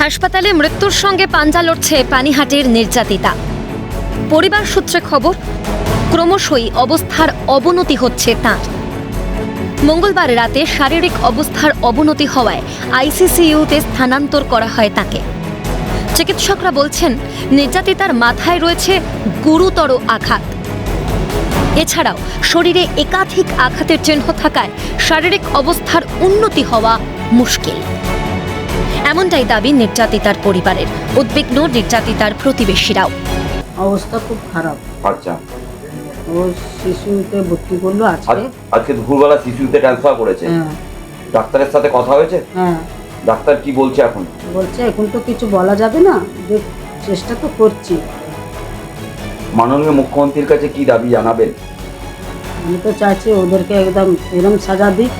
হাসপাতালে মৃত্যুর সঙ্গে পাঞ্জা লড়ছে পানিহাটির নির্যাতিতা। পরিবার সূত্রে খবর, ক্রমশই অবস্থার অবনতি হচ্ছে তাঁর। মঙ্গলবার রাতে শারীরিক অবস্থার অবনতি হওয়ায় আইসিসিইউতে স্থানান্তর করা হয় তাকে। চিকিৎসকরা বলছেন, নির্যাতিতার মাথায় রয়েছে গুরুতর আঘাত। এছাড়াও শরীরে একাধিক আঘাতের চিহ্ন থাকায় শারীরিক অবস্থার উন্নতি হওয়া মুশকিল। এমনটাই দাবি নির্যাতিতার পরিবারের। উদ্বিগ্ন নির্যাতিতার প্রতিবেশীরাও। অবস্থা খুব খারাপ। আচ্ছা। ও শিশুতে ভর্তি করল আজকে। আজ- আজকে দুপুরবেলা শিশুতে ট্রান্সফার করেছে। হ্যাঁ। ডাক্তারের সাথে কথা হয়েছে? হ্যাঁ। ডাক্তার কি বলছে এখন? বলছে এখন তো কিছু বলা যাবে না দেখ চেষ্টা তো করছি। মাননীয় মুখ্যমন্ত্রীর কাছে কি দাবি জানাবেন? আমি তো চাইছি ওদেরকে একদম এরম সাজা দিক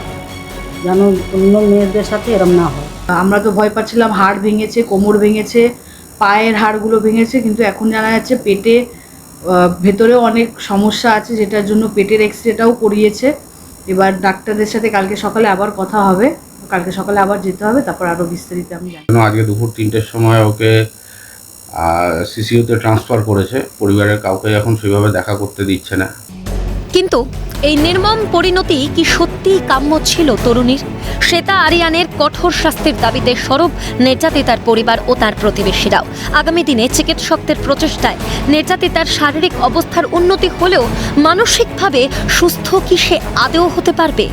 যেন অন্য মেয়েদের সাথে এরম না হয়। আমরা তো ভয় পাচ্ছিলাম, হাড় ভেঙেছে, কোমর ভেঙেছে, পায়ের হাড়গুলো ভেঙেছে, কিন্তু এখন জানা যাচ্ছে পেটে ভেতরেও অনেক সমস্যা আছে, যেটার জন্য পেটের এক্স রেটাও করিয়েছে। এবার ডাক্তারদের সাথে কালকে সকালে আবার কথা হবে, কালকে সকালে আবার যেতে হবে, তারপর আরও বিস্তারিত আমি জানি আজকে দুপুর তিনটের সময় ওকে সিসিউতে ট্রান্সফার করেছে, পরিবারের কাউকে এখন সেভাবে দেখা করতে দিচ্ছে না। কিন্তু এই নির্মম পরিণতি কি সত্যিই কাম্য ছিল তরুণীর? শ্বেতা আরিয়ানের কঠোর শাস্তির দাবিতে সরব নির্যাতিতার পরিবার ও তার প্রতিবেশীরাও। আগামী দিনে চিকিৎসকদের প্রচেষ্টায় নির্যাতিতার শারীরিক অবস্থার উন্নতি হলেও মানসিকভাবে সুস্থ কি সে আদেও হতে পারবে?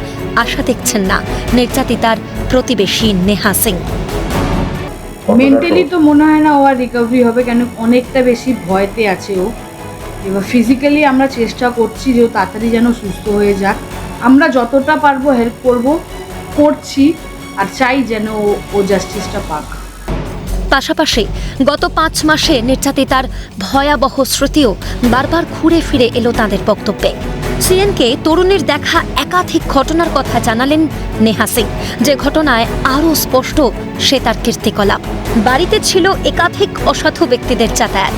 আশা দেখছেন না নির্যাতিতার প্রতিবেশী নেহা সিং। মেন্টালি তো মনে হয় না ও আর রিকভারি হবে, কেন অনেকটা বেশি ভয়তে আছে ও। এবার ফিজিক্যালি আমরা চেষ্টা করছি যে তাড়াতাড়ি যেন সুস্থ হয়ে যাক। আমরা যতটা পারব হেল্প করব, করছি আর চাই যেন ও- জাস্টিসটা পাক। পাশাপাশি গত পাঁচ মাসে নির্যাতিতার ভয়াবহ স্মৃতিও বারবার ঘুরে ফিরে এলো তাদের বক্তব্যে। সিএনকে তরুণের দেখা একাধিক ঘটনার কথা জানালেন নেহা সিং। যে ঘটনায় আরও স্পষ্ট সে তার কীর্তিকলাপ। বাড়িতে ছিল একাধিক অসাধু ব্যক্তিদের যাতায়াত।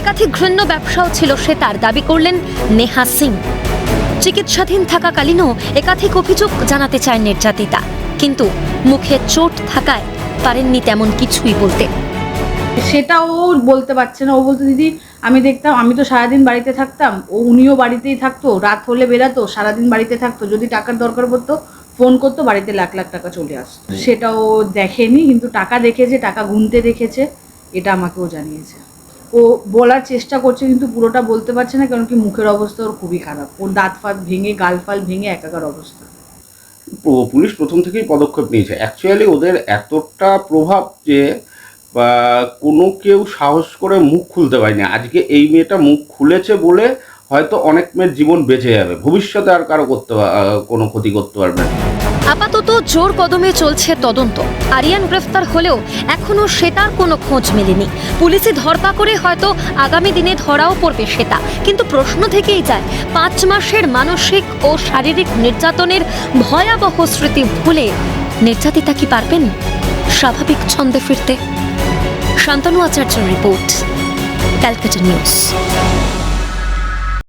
একাধিক ঘৃণ্য ব্যবসাও ছিল সে তার দাবি করলেন নেহা সিং। চিকিৎসাধীন থাকাকালীনও একাধিক অভিযোগ জানাতে চায় নির্যাতিতা। কিন্তু মুখে চোট থাকায় পারেননি তেমন কিছুই বলতে। সেটা ও বলতে পারছে না। ও বলতে দিদি আমি দেখতাম আমি তো সারাদিন বাড়িতে থাকতাম। ও উনিও বাড়িতেই থাকতো রাত হলে বেরাতো সারাদিন বাড়িতে থাকতো। যদি টাকার দরকার পড়তো ফোন করতো বাড়িতে লাখ লাখ টাকা চলে আসতো। সেটাও দেখেনি কিন্তু টাকা দেখেছে টাকা গুনতে দেখেছে এটা আমাকেও জানিয়েছে। ও বলার চেষ্টা করছে, কিন্তু পুরোটা বলতে পারছে না কারণ কি মুখের অবস্থা ওর খুবই খারাপ। ওর দাঁত ফাঁত ভেঙে, গাল ফাল ভেঙে একাকার অবস্থা। পুলিশ প্রথম থেকেই পদক্ষেপ নিয়েছে। অ্যাকচুয়ালি ওদের এতটা প্রভাব যে কোনো কেউ সাহস করে মুখ খুলতে পারেনি। আজকে এই মেয়েটা মুখ খুলেছে বলে হয়তো অনেক মেয়ের জীবন বেঁচে যাবে। ভবিষ্যতে আর কারও করতে কোনো ক্ষতি করতে পারবে না। আপাতত জোর কদমে চলছে তদন্ত। আরিয়ান গ্রেফতার হলেও এখনও শ্বেতার কোনো খোঁজ মেলেনি। পুলিশে ধরপাকড়ে হয়তো আগামী দিনে ধরাও পড়বে শ্বেতা কিন্তু প্রশ্ন থেকেই যায়, পাঁচ মাসের মানসিক ও শারীরিক নির্যাতনের ভয়াবহ স্মৃতি ভুলে নির্যাতিতা কি পারবেন? স্বাভাবিক ছন্দে ফিরতে। শান্তনু আচার্যের রিপোর্ট, ক্যালকাটা নিউজ।